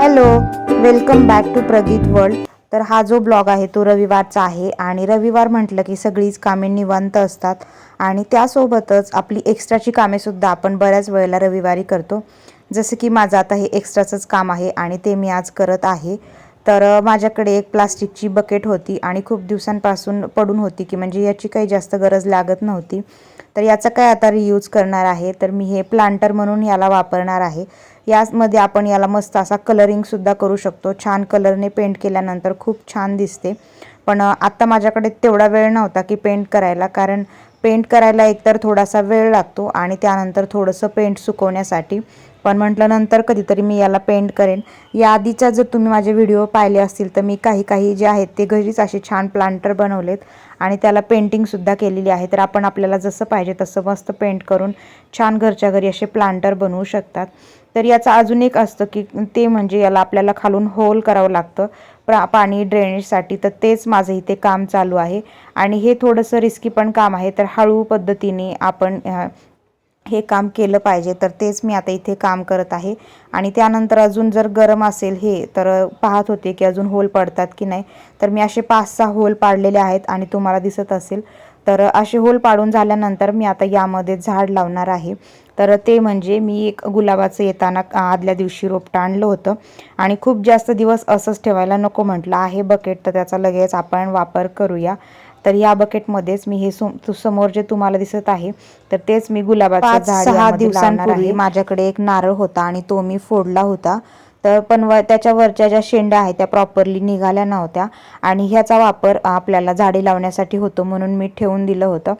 Hello welcome back to Pragit world. तर हा जो ब्लॉग आहे तो रविवारचा आहे आणि रविवार म्हटलं की सगळीच कामे निवांत असतात आणि त्यासोबतच आपली एक्स्ट्राची कामेसुद्धा आपण बऱ्याच वेळेला रविवारी करतो. जसं की माझं आता हे एक्स्ट्राचंच काम आहे आणि ते मी आज करत आहे. तर माझ्याकडे एक प्लास्टिकची बकेट होती आणि खूप दिवसांपासून पडून होती की म्हणजे याची काही जास्त गरज लागत नव्हती. तर याचा काय आता रियूज करणार आहे? तर मी हे प्लांटर म्हणून याला वापरणार आहे. यामध्ये आपण याला मस्त असा कलरिंगसुद्धा करू शकतो. छान कलरने पेंट केल्यानंतर खूप छान दिसते. पण आत्ता माझ्याकडे तेवढा वेळ नव्हता की पेंट करायला. कारण पेंट करायला एकतर थोडासा वेळ लागतो आणि त्यानंतर थोडंसं पेंट सुकवण्यासाठी. पण म्हटलं नंतर कधीतरी मी याला पेंट करेन. या आधीच्या जर तुम्ही माझे व्हिडिओ पाहिले असतील तर मी काही काही जे आहेत ते घरीच असे छान प्लांटर बनवलेत. आणि त्याला पेंटिंगसुद्धा केलेली आहे. तर आपण आपल्याला जसं पाहिजे तसं मस्त पेंट करून छान घरच्या घरी असे प्लांटर बनवू शकतात. तर याचं अजून एक असतं की ते म्हणजे याला आपल्याला खालून होल करावं लागतं प्रा पाणी ड्रेनेजसाठी. तर तेच माझं इथे काम चालू आहे. आणि हे थोडंसं रिस्की पण काम आहे. तर हळू पद्धतीने आपण हे काम केलं पाहिजे. तर तेच मी आता इथे काम करत आहे. आणि त्यानंतर अजून जर गरम असेल हे तर पाहत होते की अजून होल पडतात की नाही. तर मी असे पाच सहा होल पाडलेले आहेत आणि तुम्हाला दिसत असेल. तर असे होल पाडून झाल्यानंतर मी आता यामध्ये झाड लावणार आहे. तर ते म्हणजे मी एक गुलाबाचं येताना आदल्या दिवशी रोपटं आणलं होतं. आणि खूप जास्त दिवस असंच ठेवायला नको म्हटलं आहे बकेट तर त्याचा लगेच आपण वापर करूया. तर या बकेटमध्येच मी हे समोर जे तुम्हाला दिसत आहे तर तेच मी गुलाबाचं झाड सहा दिवसांपूर्वी माझ्याकडे एक नारळ होता आणि तो मी फोडला होता. तर पण व त्याच्यावरच्या ज्या शेंड्या आहेत त्या प्रॉपरली निघाल्या नव्हत्या. आणि ह्याचा वापर आपल्याला झाडे लावण्यासाठी होतो म्हणून मी ठेवून दिलं होतं.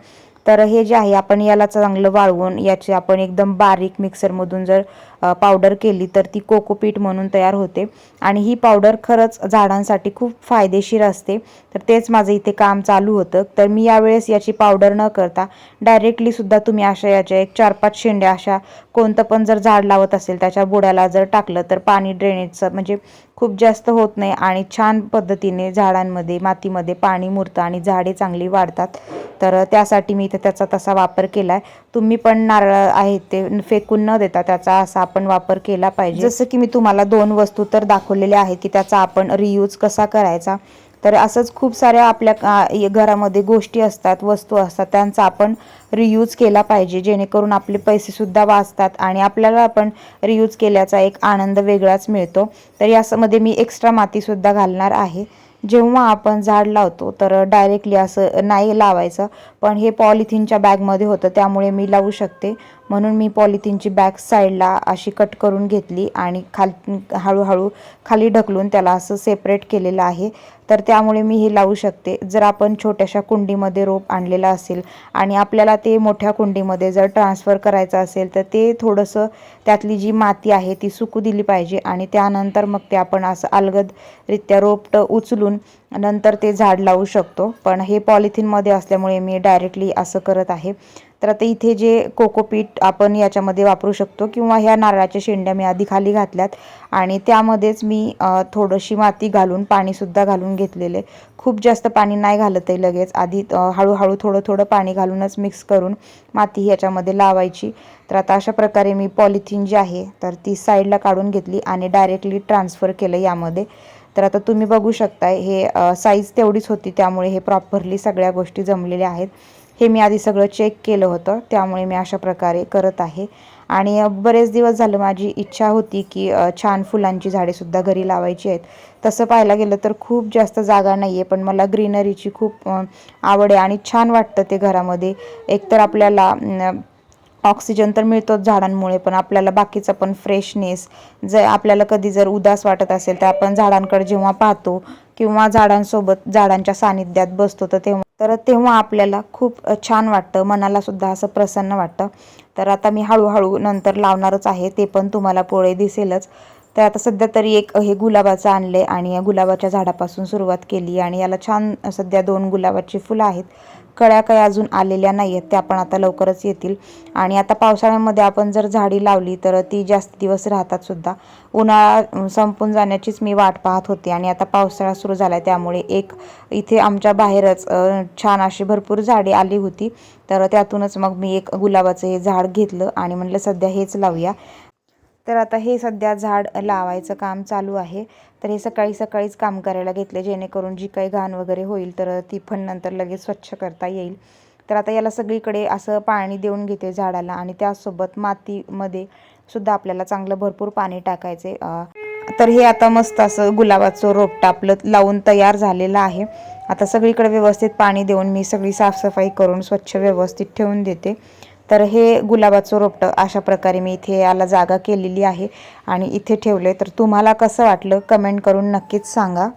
तर हे जे आहे आपण याला चांगलं वाळवून याची आपण एकदम बारीक मिक्सरमधून जर पावडर केली तर ती कोकोपीट म्हणून तयार होते. आणि ही पावडर खरंच झाडांसाठी खूप फायदेशीर असते. तर तेच माझं इथे काम चालू होतं. तर मी यावेळेस याची पावडर न करता डायरेक्टलीसुद्धा तुम्ही अशा याच्या एक चार पाच शेंड्या अशा कोणतं पण जर झाड लावत असेल त्याच्या बुड्याला जर टाकलं तर पाणी ड्रेनेजचं म्हणजे खूप जास्त होत नाही आणि छान पद्धतीने झाडांमध्ये मातीमध्ये पाणी मुरतं आणि झाडे चांगली वाढतात. तर त्यासाठी मी इथे त्याचा तसा वापर केला आहे तुम्ही पण नारळ आहेत ते फेकून न देता त्याचा असा आपण वापर केला पाहिजे. जसं की मी तुम्हाला दोन वस्तू तर दाखवलेल्या आहेत की त्याचा आपण रियूज कसा करायचा. तर असंच खूप साऱ्या आपल्या घरामध्ये गोष्टी असतात वस्तू असतात त्यांचा आपण रियूज केला पाहिजे. जेणेकरून आपले पैसेसुद्धा वाचतात आणि आपल्याला आपण रियूज केल्याचा एक आनंद वेगळाच मिळतो. तर यामध्ये मी एक्स्ट्रा मातीसुद्धा घालणार आहे. जेव्हा आपण झाड लावतो तर डायरेक्टली असं नाही लावायचं. पण हे पॉलिथिनच्या बॅगमध्ये होतं त्यामुळे मी लावू शकते. म्हणून मी पॉलिथिनची बॅग साईडला अशी कट करून घेतली आणि खाल हळूहळू खाली ढकलून त्याला असं सेपरेट केलेलं आहे. तर त्यामुळे मी हे लावू शकते. जर आपण छोट्याशा कुंडीमध्ये रोप आणलेलं असेल आणि आपल्याला ते मोठ्या कुंडीमध्ये जर ट्रान्सफर करायचं असेल तर ते थोडंसं त्यातली जी माती आहे ती सुकू दिली पाहिजे आणि त्यानंतर मग ते आपण असं अलगदरित्या रोपटं उचलून नंतर ते झाड लावू शकतो. पण हे पॉलिथिनमध्ये असल्यामुळे मी डायरेक्टली असं करत आहे. तर आता इथे जे कोकोपीट आपण याच्यामध्ये वापरू शकतो किंवा ह्या नारळाच्या शेंड्या मी आधी खाली घातल्यात. आणि त्यामध्येच मी थोडीशी माती घालून पाणीसुद्धा घालून घेतलेले. खूप जास्त पाणी नाही घालत आहे लगेच. आधी हळूहळू थोडं थोडं पाणी घालूनच मिक्स करून माती याच्यामध्ये लावायची. तर आता अशा प्रकारे मी पॉलिथिन जी आहे तर ती साईडला काढून घेतली आणि डायरेक्टली ट्रान्सफर केलं यामध्ये. तर आता तुम्ही बघू शकताय हे साईज तेवढीच होती त्यामुळे हे प्रॉपरली सगळ्या गोष्टी जमलेल्या आहेत. हे मी आधी सगळं चेक केलं होतं त्यामुळे मी अशा प्रकारे करत आहे. आणि बरेच दिवस झालं माझी इच्छा होती की छान फुलांची झाडेसुद्धा घरी लावायची आहेत. तसं पाहायला गेलं तर खूप जास्त जागा नाही आहे पण मला ग्रीनरीची खूप आवड आहे आणि छान वाटतं ते घरामध्ये. एकतर आपल्याला ऑक्सिजन तर मिळतोच झाडांमुळे पण आपल्याला बाकीचं पण फ्रेशनेस जर आपल्याला कधी जर उदास वाटत असेल तर आपण झाडांकडे जेव्हा पाहतो किंवा झाडांसोबत झाडांच्या सानिध्यात बसतो तर तेव्हा तर तेव्हा आपल्याला खूप छान वाटतं मनाला सुद्धा असं प्रसन्न वाटतं. तर आता मी हळूहळू नंतर लावणारच आहे ते पण तुम्हाला पोळे दिसेलच. तर आता सध्या तरी एक हे गुलाबाचं आणले आणि या गुलाबाच्या झाडापासून सुरुवात केली आणि याला छान सध्या दोन गुलाबाची फुलं आहेत. कळ्या काही अजून आलेल्या नाही आहेत त्या पण आता लवकरच येतील. आणि आता पावसाळ्यामध्ये आपण जर झाडी लावली तर ती जास्त दिवस राहतात सुद्धा. उन्हाळा संपून जाण्याचीच मी वाट पाहत होते आणि आता पावसाळा सुरू झाला त्यामुळे एक इथे आमच्या बाहेरच छान अशी भरपूर झाडे आली होती. तर त्यातूनच मग मी एक गुलाबाचं हे झाड घेतलं आणि म्हटलं सध्या हेच लावूया. तर आता हे सध्या झाड लावायचं काम चालू आहे. तर हे सकाळी सकाळीच काम करायला घेतले जेणेकरून जी काही घाण वगैरे होईल तर ती पण नंतर लगेच स्वच्छ करता येईल. तर आता याला सगळीकडे असं पाणी देऊन घेते झाडाला आणि त्यासोबत मातीमध्ये सुद्धा आपल्याला चांगलं भरपूर पाणी टाकायचे. तर हे आता मस्त असं गुलाबाचं रोपटं आपलं लावून तयार झालेलं आहे. आता सगळीकडे व्यवस्थित पाणी देऊन मी सगळी साफसफाई करून स्वच्छ व्यवस्थित ठेवून देते. तर हे गुलाबाचं रोपटं अशा प्रकारे मी इथे याला जागा केलेली आहे आणि इथे ठेवले तर तुम्हाला कसं वाटलं कमेंट करून नक्कीच सांगा.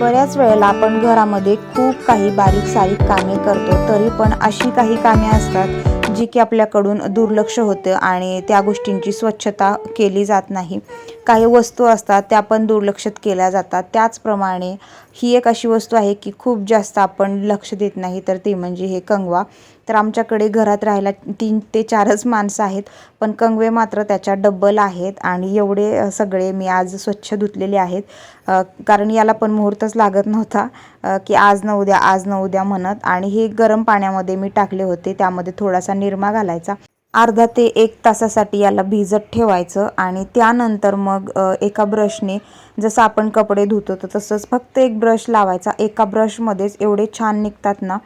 बऱ्याच वेळेला आपण घरामध्ये खूप काही बारीक सारीक कामे करतो तरी पण अशी काही कामे असतात जी की आपल्याकडून दुर्लक्ष होतं आणि त्या गोष्टींची स्वच्छता केली जात नाही. काही वस्तू असतात त्या पण दुर्लक्षित केल्या जातात. त्याचप्रमाणे ही एक अशी वस्तू आहे की खूप जास्त आपण लक्ष देत नाही तर ती म्हणजे हे कंगवा. तर आमच्याकडे घरात राहायला तीन ते चारच माणसं आहेत पण कंगवे मात्र त्याच्या डब्बल आहेत आणि एवढे सगळे मी आज स्वच्छ धुतलेले आहेत. कारण याला पण मुहूर्तच लागत नव्हता की आज न उद्या आज न उद्या म्हणत. आणि हे गरम पाण्यामध्ये मी टाकले होते त्यामध्ये थोडासा निरमा घालायचा. अर्धा ते एक तासासाठी याला भिजत ठेवायचं आणि त्यानंतर मग एका ब्रशने जसं आपण कपडे धुतो तर तसंच फक्त एक ब्रश लावायचा. एका ब्रशमध्येच एवढे छान निघतात ना.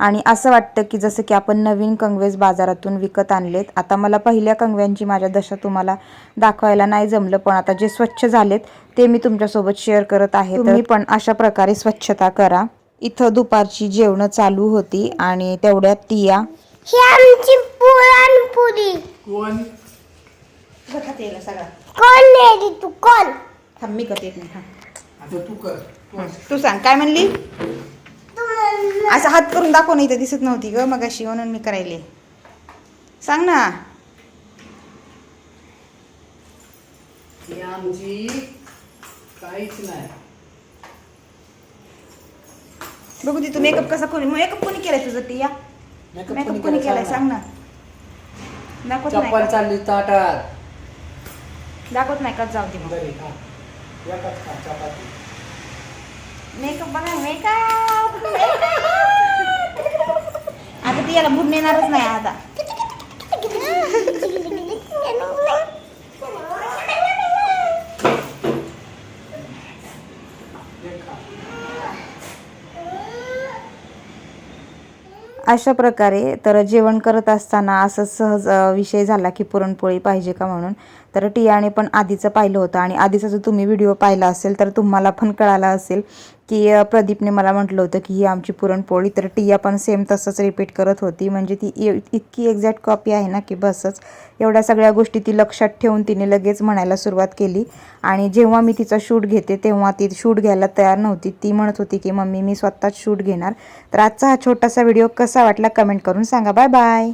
आणि असं वाटतं की जसं की आपण नवीन कंगवेज बाजारातून विकत आणलेत. आता मला पहिल्या कंगव्यांची माझ्या दशा तुम्हाला दाखवायला नाही जमलं पण आता जे स्वच्छ झालेत ते मी तुमच्यासोबत शेअर करत आहे. तुम्ही पण अशा प्रकारे स्वच्छता करा. इथं दुपारची जेवणं चालू होती आणि तेवढ्यात टिया. ही आमची पुरणपुरी कोण सगळा. कोण नेली तू? कोण? थांब मी करते एक मिनिट आता तू कर. तू तू सांग काय म्हणली? तू म्हणलं. असं हात करून दाखव नाही तर दिसत नव्हती ग मग अशी म्हणून मी करायले. सांग ना. ही आमची काहीच नाही. बघू दे तू मेकअप कसा कोणी मेकअप कोणी केलाय तुझं टिया Makeup मेकअप कोणी केलाय केलाय सांग ना. दाखवत नाही चप्पल का? चालली ताटात. दाखवत नाही का जाऊ दे मग. मेकअप बघा मेकअप आता ती याला भूक येणारच नाही आता. अशा प्रकारे तर जेवण करत असताना असं सहज विषय झाला की पुरणपोळी पाहिजे का म्हणून? तर टियाने पण आधीचं पाहिलं होतं आणि आधीचा जर तुम्ही व्हिडिओ पाहिला असेल तर तुम्हाला पण कळालं असेल. की प्रदीपने मला म्हटलं होतं की ही आमची पुरणपोळी. तर टिया पण सेम तसंच रिपीट करत होती. म्हणजे ती इतकी एक्झॅक्ट कॉपी आहे ना की बसच. एवढ्या सगळ्या गोष्टी ती लक्षात ठेवून तिने लगेच म्हणायला सुरुवात केली. आणि जेव्हा मी तिचा शूट घेते तेव्हा ती शूट घ्यायला तयार नव्हती. ती म्हणत होती की मम्मी मी स्वतःच शूट घेणार. तर आजचा हा छोटासा व्हिडिओ कसा वाटला कमेंट करून सांगा. Bye bye